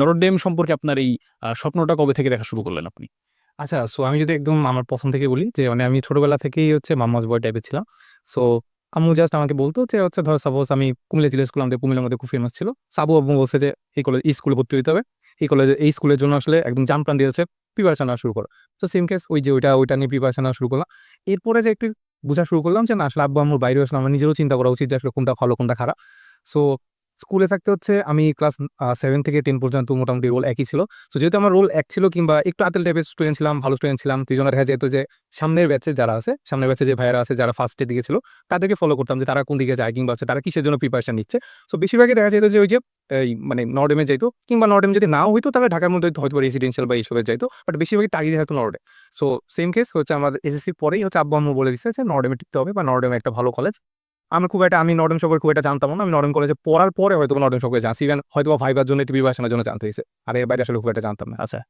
Notre Dame সম্পর্কে আপনার এই স্বপ্নটা কবে থেকে দেখা শুরু করলেন আপনি? আচ্ছা সো আমি যদি একদম আমার প্রথম থেকে বলি যে মানে আমি ছোটবেলা থেকেই হচ্ছে মাম্মাস বয় টাইপের ছিলাম। সো আম্মু জাস্ট আমাকে বলতো যে, হচ্ছে ধর সাপোজ আমি কুমিল্লা জিলা স্কুল আমাদের কুমিল্লার মধ্যে খুব ফেমাস ছিল। সাবু আব্বু বলছে যে, এই কলেজ এই স্কুলে ভর্তি হতে হবে। এই কলেজে এই স্কুলের জন্য আসলে একদম জাম প্রাণ দিয়েছে প্রিপারেশন নেওয়া শুরু করো। তো সেম কেস ওই যে ওইটা ওইটা নিয়ে প্রিপারেশন নেওয়া শুরু করলাম। এরপরে যে একটু বোঝা শুরু করলাম যে, না, আসলে আব্বু আম্মুর বাইরে আসলে আমার নিজেরও চিন্তা করা উচিত যে, আসলে কোনটা ভালো, কোনটা খারাপ। সো স্কুলে থাকতে হচ্ছে আমি ক্লাস সেভেন থেকে টেন পর্যন্ত মোটামুটি রোল একই ছিল। তো যেহেতু আমার রোল এক ছিল কিংবা একটু আতেল টাইপের স্টুডেন্ট ছিলাম, ভালো স্টুডেন্ট ছিলাম জনের দেখা যেত যে সামনের ব্যাচে যারা আছে, সামনের ব্যাচে যে ভাইয়েরা আছে, যারা ফার্স্টের দিকে ছিল, তাদেরকে ফলো করতাম যে তারা কোন দিকে যায় কিংবা হচ্ছে তারা কিসের জন্য প্রিপারেশন নিচ্ছে। সো বেশিরভাগই দেখা যেত যে ওই যে, এই মানে নর্ডেমে যাইতো কিংবা নর্ডেম যদি নাও হইতো তাহলে ঢাকার মধ্যে হয়তো রেসিডেন্সিয়াল বা এইসবে যাইতো বাট বেশিরভাগই টার্গেট থাকতো নর্ডে সো সেম কেস হচ্ছে আমাদের এসএসসি পরেই হচ্ছে আব্বু আম্মু বলে দিচ্ছে যে নর্ডেমে টিকতে হবে বা নর্ডেমে একটা ভালো কলেজ আমি খুব একটা, আমি নর্ডন সম্পর্কে খুব একটা জানতাম না। আমি নর্ডন কলেজে পড়ার পরে হয়তো নর্ডন সম্পর্কে জানি ইভেন হয়তো ভাইবার জন্য একটি ভাষণের জন্য জানতে হয়েছে। আর এর বাইরে আসলে খুব একটা জানতাম না। আচ্ছা।